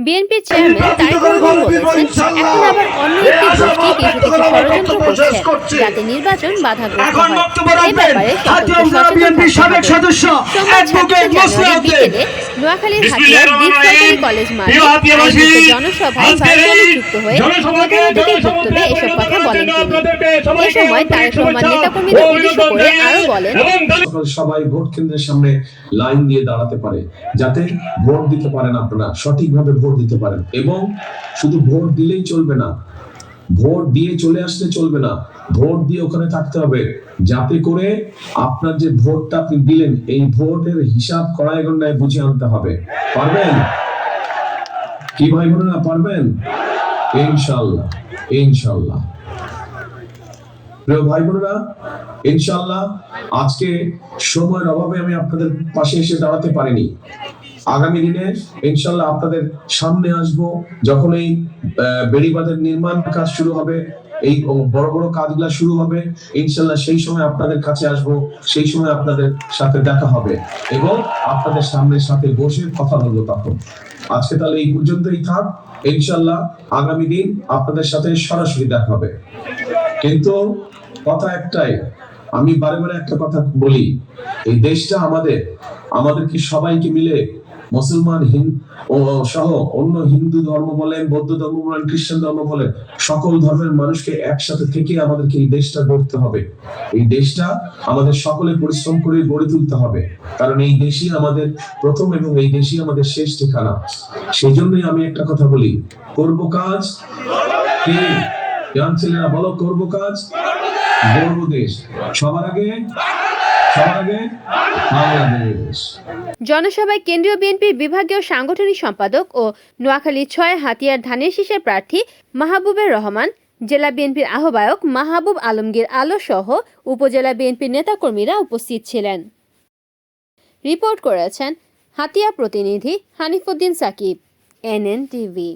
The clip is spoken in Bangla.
বিএনপির চেয়ারম্যান তারেক রহমান বলেছেন এখন আবার অন্য একটি গোষ্ঠী কিছু কিছু ষড়যন্ত্র করছে যাতে নির্বাচন বাধাগ্রস্ত হয়। ব্যাপারে সাবেক সদস্য অ্যাডভোকেট জানুয়ারি নোয়াখালীর বিসমিল্লাহির দ্বীপ সরকারি কলেজ মাঠে প্রিয় হাতিয়াবাসী, আয়োজিত জনসভায় ভার্চুয়ালি যুক্ত হয়ে জনসভাকে বক্তব্যে এসব কথা বলেন তিনি। এ সময় তারেক রহমান নেতাকর্মীদের উদ্দেশ্য করে আরও বলেন। এবং দল- সকাল সবাই ভোট কেন্দ্রের সামনে লাইন দিয়ে দাঁড়াতে পারে যাতে ভোট দিতে পারেন আপনারা সঠিকভাবে ভোট দিতে পারেন। এবং শুধু ভোট দিলেই চলবে না ভোট দিয়ে চলে আসলে চলবে না। ভোট দিয়ে ওখানে থাকতে হবে। যাতে করে আপনার যে ভোটটা আপনি দিলেন, এই ভোটের হিসাব কড়াই গন্ডায় বুঝে আনতে হবে। পারবেন? কি ভাই বোনেরা, পারবেন? ইনশাল্লাহ ইনশাল্লাহ। প্রিয় ভাই বোনেরা ইনশাল্লাহ আজকে সময়ের অভাবে আমি আপনাদের পাশে এসে দাঁড়াতে পারিনি। আগামী দিনে ইনশাল্লাহ আপনাদের সামনে আসব যখন এই নির্মাণ কাজ শুরু হবে, এই বড় বড় শুরু হবে ইনশাল্লাহ সেই সময় আপনাদের কাছে আসব, সেই সময় আপনাদের সাথে দেখা হবে এবং আপনাদের সামনের সাথে বসে কথা বলব তখন। আজকে তাহলে এই পর্যন্তই থাক ইনশাল্লাহ আগামী দিন আপনাদের সাথে সরাসরি দেখা হবে। কিন্তু কথা একটাই, আমি বারে বারে একটা কথা বলি, এই দেশটা আমাদের আমাদের কি সবাইকে মিলে মুসলমান সহ অন্য হিন্দু ধর্ম বলেন, বৌদ্ধ ধর্ম বলেন, খ্রিস্টান ধর্ম বলেন, সকল ধর্মের মানুষকে একসাথে থেকে আমাদেরকে এই দেশটা গড়তে হবে। এই দেশটা আমাদের সকলে পরিশ্রম করে গড়ে তুলতে হবে। কারণ এই দেশই আমাদের প্রথম এবং এই দেশই আমাদের শেষ ঠিকানা। সেই জন্যই আমি একটা কথা বলি, করব কাজ ছেলেরা বলো, করব কাজ? গর্ব দেশ। সবার আগে? জনসভায় কেন্দ্রীয় বিএনপির বিভাগীয় সাংগঠনিক সম্পাদক ও নোয়াখালী ছয় হাতিয়ার ধানের শীষের প্রার্থী মাহবুবের রহমান, জেলা বিএনপির আহ্বায়ক মাহবুব আলমগীর আলো সহ উপজেলা বিএনপির নেতাকর্মীরা উপস্থিত ছিলেন। রিপোর্ট করেছেন হাতিয়া প্রতিনিধি হানিফুদ্দিন সাকিব, এনএন টিভি।